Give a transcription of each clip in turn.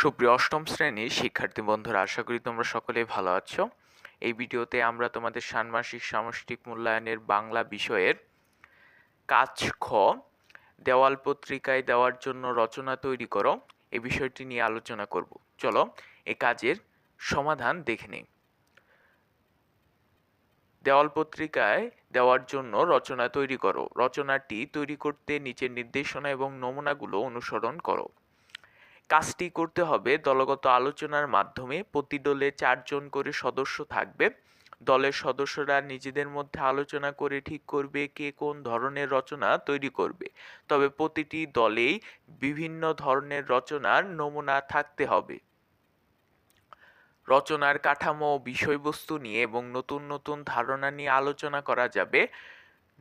সুপ্রিয় অষ্টম শ্রেণির শিক্ষার্থী বন্ধুরা, আশা করি তোমরা সকলেই ভালো আছো। এই ভিডিওতে আমরা তোমাদের ষান্মাসিক সামষ্টিক মূল্যায়নের বাংলা বিষয়ের কাজ খ, দেওয়াল পত্রিকায় দেওয়ার জন্য রচনা তৈরি করো। এই বিষয়টি নিয়ে আলোচনা করব। চলো, এ কাজের সমাধান দেখে নিই। দেওয়াল পত্রিকায় দেওয়ার জন্য রচনা তৈরি করো। রচনাটি তৈরি করতে নিচের নির্দেশনা এবং নমুনাগুলো অনুসরণ করো। কাজটি করতে হবে। দলগত আলোচনার মাধ্যমে প্রতি দলে চারজন করে সদস্য থাকবে। দলের সদস্যরা নিজেদের মধ্যে আলোচনা করে ঠিক করবে কে কোন ধরনের রচনা তৈরি করবে। তবে প্রতিটি দলেই বিভিন্ন ধরনের রচনার নমুনা থাকতে হবে। রচনার কাঠামো, বিষয়বস্তু নিয়ে এবং নতুন নতুন ধারণা নিয়ে আলোচনা করা যাবে।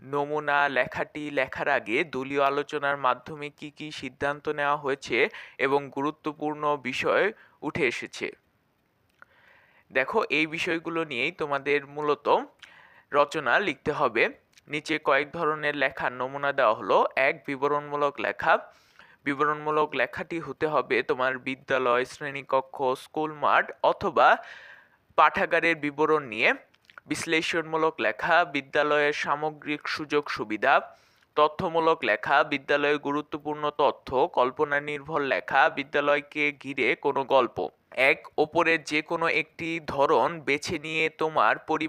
নমুনা লেখাটি লেখার আগে দলীয় আলোচনার মাধ্যমে কি কি সিদ্ধান্ত নেওয়া হয়েছে এবং গুরুত্বপূর্ণ বিষয় উঠে এসেছে। দেখো, এই বিষয়গুলো নিয়েই তোমাদের মূলত রচনা লিখতে হবে। নিচে কয়েক ধরনের লেখার নমুনা দেওয়া হলো। এক, বিবরণমূলক লেখা। বিবরণমূলক লেখাটি হতে হবে তোমার বিদ্যালয়, শ্রেণীকক্ষ, স্কুল মাঠ অথবা পাঠাগারের বিবরণ নিয়ে। বিশ্লেষণমূলক লেখা, বিদ্যালয়ের সামগ্রিক সুযোগ সুবিধা, তথ্যমূলক লেখা, বিদ্যালয়ের গুরুত্বপূর্ণ তথ্য কল্পনা নির্ভর লেখা, বিদ্যালয়কে ঘিরে কোনো গল্প। এক, ওপরের যে কোনো একটি ধরন বেছে নিয়ে তোমার পরি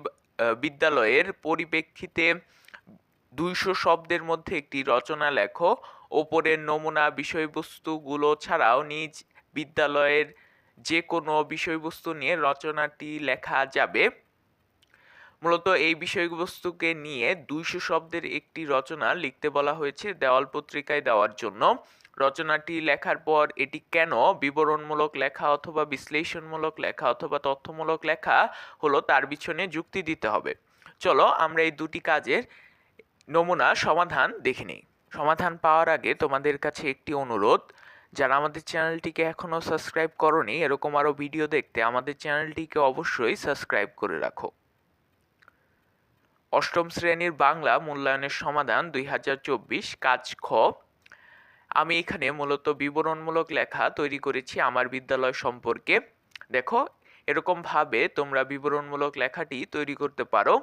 বিদ্যালয়ের পরিপ্রেক্ষিতে দুইশো শব্দের মধ্যে একটি রচনা লেখো। ওপরের নমুনা বিষয়বস্তুগুলো ছাড়াও নিজ বিদ্যালয়ের যে কোনো বিষয়বস্তু নিয়ে রচনাটি লেখা যাবে। মূলত এই বিষয়বস্তুকে নিয়ে দুইশো শব্দের একটি রচনা লিখতে বলা হয়েছে দেওয়াল পত্রিকায় দেওয়ার জন্য। রচনাটি লেখার পর এটি কেন বিবরণমূলক লেখা অথবা বিশ্লেষণমূলক লেখা অথবা তথ্যমূলক লেখা হলো তার পিছনে যুক্তি দিতে হবে। চলো আমরা এই দুটি কাজের নমুনা সমাধান দেখে নিই। সমাধান পাওয়ার আগে তোমাদের কাছে একটি অনুরোধ, যারা আমাদের চ্যানেলটিকে এখনও সাবস্ক্রাইব করনি, এরকম আরও ভিডিও দেখতে আমাদের চ্যানেলটিকে অবশ্যই সাবস্ক্রাইব করে রাখো। অষ্টম শ্রেণির বাংলা মূল্যায়নের সমাধান দুই হাজার চব্বিশ, কাজ খ। আমি এখানে মূলত বিবরণমূলক লেখা তৈরি করেছি আমার বিদ্যালয় সম্পর্কে। দেখো, এরকমভাবে তোমরা বিবরণমূলক লেখাটি তৈরি করতে পারো।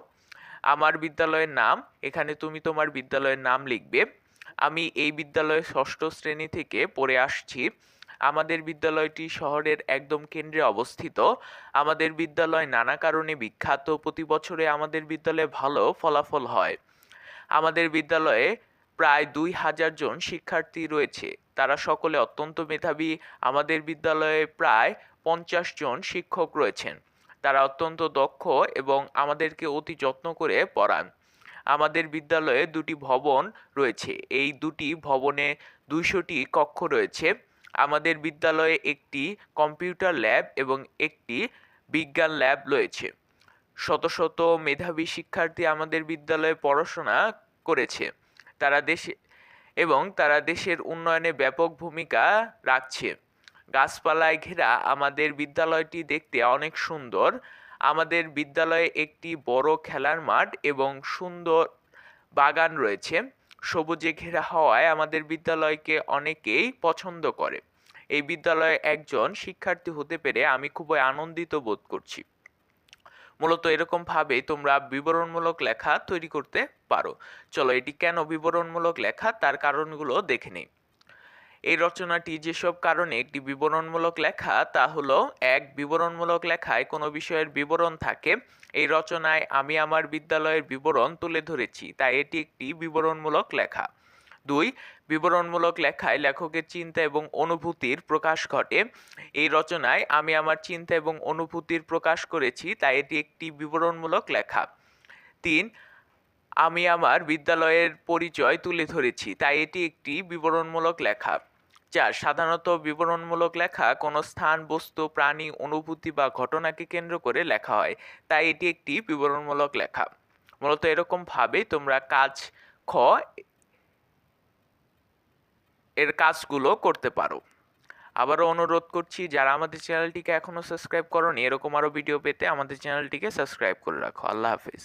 আমার বিদ্যালয়ের নাম, এখানে তুমি তোমার বিদ্যালয়ের নাম লিখবে। আমি এই বিদ্যালয়ে ষষ্ঠ শ্রেণি থেকে পড়ে আসছি। আমাদের বিদ্যালয়টি শহরের একদম কেন্দ্রে অবস্থিত। আমাদের বিদ্যালয় নানা কারণে বিখ্যাত। প্রতি বছরে আমাদের বিদ্যালয়ে ভালো ফলাফল হয়। আমাদের বিদ্যালয়ে প্রায় দুই হাজার জন শিক্ষার্থী রয়েছে। তারা সকলে অত্যন্ত মেধাবী। আমাদের বিদ্যালয়ে প্রায় পঞ্চাশ জন শিক্ষক রয়েছেন। তারা অত্যন্ত দক্ষ এবং আমাদেরকে অতি যত্ন করে পড়ান। আমাদের বিদ্যালয়ে দুটি ভবন রয়েছে। এই দুটি ভবনে দুইশোটি কক্ষ রয়েছে। আমাদের বিদ্যালয়ে একটি কম্পিউটার ল্যাব এবং একটি বিজ্ঞান ল্যাব রয়েছে। শত শত মেধাবী শিক্ষার্থী আমাদের বিদ্যালয়ে পড়াশোনা করেছে। তারা দেশে, এবং তারা দেশের উন্নয়নে ব্যাপক ভূমিকা রাখছে। গাছপালায় ঘেরা আমাদের বিদ্যালয়টি দেখতে অনেক সুন্দর। আমাদের বিদ্যালয়ে একটি বড় খেলার মাঠ এবং সুন্দর বাগান রয়েছে। সবুজে ঘেরা হওয়ায় আমাদের বিদ্যালয়কে অনেকেই পছন্দ করে। এই বিদ্যালয়ে একজন শিক্ষার্থী হতে পেরে আমি খুবই আনন্দিত বোধ করছি। মূলত এরকমভাবে তোমরা বিবরণমূলক লেখা তৈরি করতে পারো। চলো এটি কেন বিবরণমূলক লেখা? তার কারণগুলো দেখে নিই। এই রচনাটি যেসব কারণে একটি বিবরণমূলক লেখা, তা হলো, এক, বিবরণমূলক লেখায় কোনো বিষয়ের বিবরণ থাকে। এই রচনায় আমি আমার বিদ্যালয়ের বিবরণ তুলে ধরেছি, তাই এটি একটি বিবরণমূলক লেখা। দুই, বিবরণমূলক লেখায় লেখকের চিন্তা এবং অনুভূতির প্রকাশ ঘটে। এই রচনায় আমি আমার চিন্তা এবং অনুভূতির প্রকাশ করেছি, তাই এটি একটি বিবরণমূলক লেখা। তিন, আমি আমার বিদ্যালয়ের পরিচয় তুলে ধরেছি, তাই এটি একটি বিবরণমূলক লেখা। চার সাধারণত বিবরণমূলক লেখা কোনো স্থান, বস্তু, প্রাণী, অনুভূতি বা ঘটনাকে কেন্দ্র করে লেখা হয়। তাই এটি একটি বিবরণমূলক লেখা। মূলত এরকমভাবে তোমরা কাজ, খ এর কাজগুলো করতে পারো। আবারও অনুরোধ করছি, যারা আমাদের চ্যানেলটিকে এখনও সাবস্ক্রাইব করনি, এরকম আরও ভিডিও পেতে আমাদের চ্যানেলটিকে সাবস্ক্রাইব করে রাখো। আল্লাহ হাফিজ।